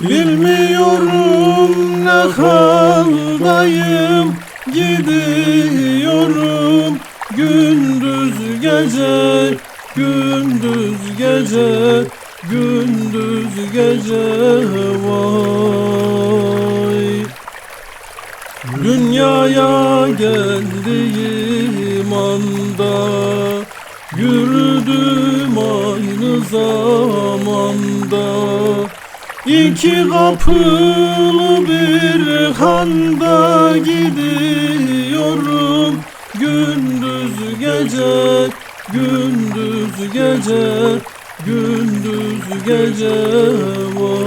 Bilmiyorum ne haldayım Gidiyorum. Gündüz gece Gündüz gece Gündüz gece vay. Dünyaya geldiğim anda Yürüdüm aynı zamanda İki kapılı bir handa gidiyorum. Gündüz gece, gündüz gece, gündüz gece vay.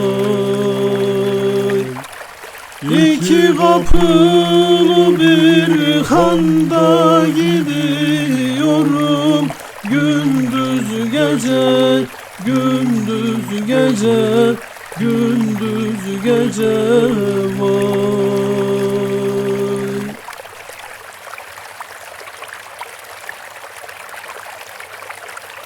İki kapılı bir handa gidiyorum. Gündüz gece, gündüz gece, gündüz gece var